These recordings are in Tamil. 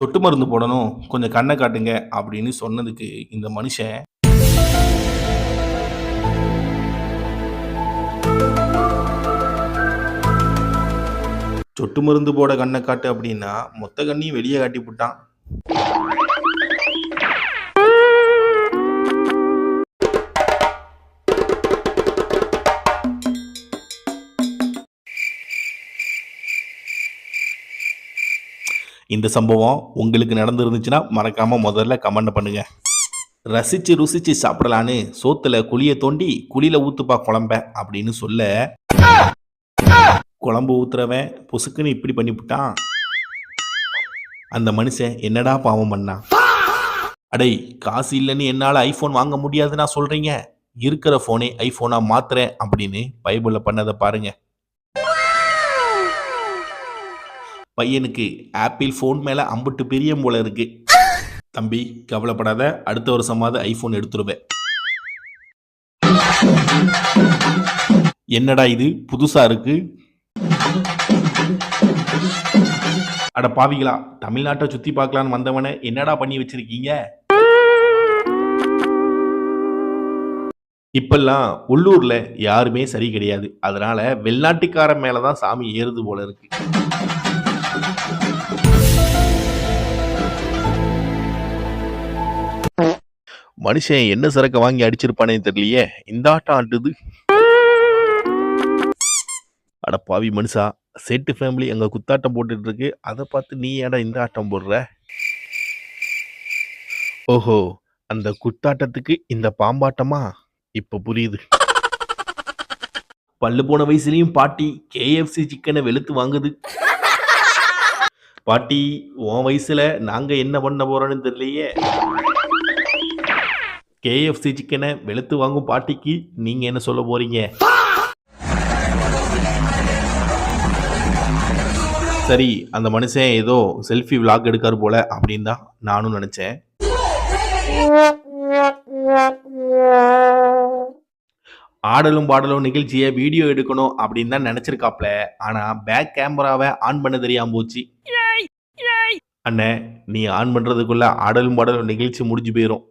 சொட்டு மருந்து போடணும் கொஞ்சம் கண்ணை காட்டுங்க அப்படின்னு சொன்னதுக்கு இந்த மனுஷன் சொட்டு மருந்து போட கண்ணை காட்டு அப்படின்னா மொத்த கண்ணையும் வெளியே காட்டி விட்டான் இந்த சம்பவம் உங்களுக்கு நடந்துருந்துச்சுன்னா மறக்காம முதல்ல கமெண்ட் பண்ணுங்க. ரசிச்சு ருசிச்சு சாப்பிடலான்னு சோத்துல குழிய தோண்டி குழியில ஊத்துப்பா குழம்ப அப்படின்னு சொல்ல குழம்பு ஊத்துறவன் பொசுக்குன்னு இப்படி பண்ணிவிட்டான் அந்த மனுஷன் என்னடா பாவம் பண்ணான் அடை காசு இல்லைன்னு என்னால் ஐஃபோன் வாங்க முடியாதுன்னா சொல்றீங்க. இருக்கிற ஃபோனே ஐஃபோனாக மாத்துறேன் அப்படின்னு பைபிளில் பண்ணதை பாருங்க. பையனுக்கு ஆப்பிள் ஃபோன் மேலே அம்புட்டு பிரியம் போல இருக்கு. தம்பி கவலைப்படாத. அடுத்த வருஷமாவது ஐஃபோன் எடுத்துருவேன் என்னடா இது? புதுசா இருக்கு. அட பாவிகளா தமிழ்நாட்டை சுத்தி பார்க்கலான்னு வந்தவன என்னடா பண்ணி வச்சிருக்கீங்க? இப்பெல்லாம் உள்ளூர்ல யாருமே சரி கிடையாது. அதனால வெளிநாட்டுக்காரன் மேலதான் சாமி ஏறுது போல இருக்கு. மனுஷன் என்ன சரக்க வாங்கி அடிச்சிருப்பானே தெரியலையே. இந்த ஆட்டம் ஆட்டுது. அட பாவி மனுஷா செட்டு ஃபேமிலி அங்க குத்தாட்டம் போட்டுட்டு இருக்கு அதை பார்த்து நீ ஏடா இந்த ஆட்டம் போடுற? ஓஹோ அந்த குத்தாட்டத்துக்கு இந்த பாம்பாட்டமா? இப்ப புரியுது. பல்லு போன வயசுலயும் பாட்டி கேஎஃப்சி சிக்கனை வெளுத்து வாங்குது. பாட்டி உன் வயசுல நாங்க என்ன பண்ண போறோன்னு தெரியலையே. கேஎஃப்சி சிக்கனை வெளுத்து வாங்கும் பாட்டிக்கு நீங்க என்ன சொல்ல போறீங்க? சரி அந்த மனுஷன் ஏதோ செல்ஃபி vlog எடுக்காரு போல அப்படின்னு தான் நானும் நினைச்சேன். ஆடலும் பாடலும் நிகழ்ச்சியை வீடியோ எடுக்கணும் அப்படின்னு தான் நினைச்சிருக்காப்ல. ஆனா பேக் கேமராவை ஆன் பண்ண தெரியாம போச்சு. அண்ணே நீ ஆன் பண்றதுக்குள்ள ஆடலும் பாடலும் நிகழ்ச்சி முடிஞ்சு போயிடும்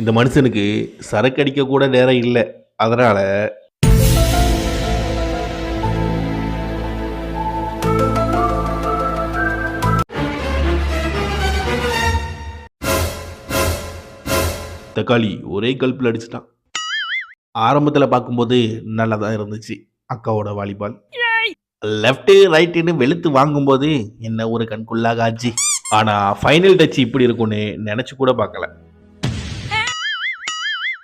இந்த மனுஷனுக்கு சரக்கு அடிக்க கூட நேரம் இல்லை. அதனால தக்காளி ஒரே கல்பில் அடிச்சிட்டான். ஆரம்பத்தில் பார்க்கும்போது நல்லா தான் இருந்துச்சு. அக்காவோட வாலிபால். லெஃப்ட்டு ரைட்டுன்னு வெளுத்து வாங்கும்போது என்ன ஒரு கண்குள்ளாக ஆச்சு ஆனால் ஃபைனல் டச் இப்படி இருக்கும்னு நினச்சி கூட பார்க்கல.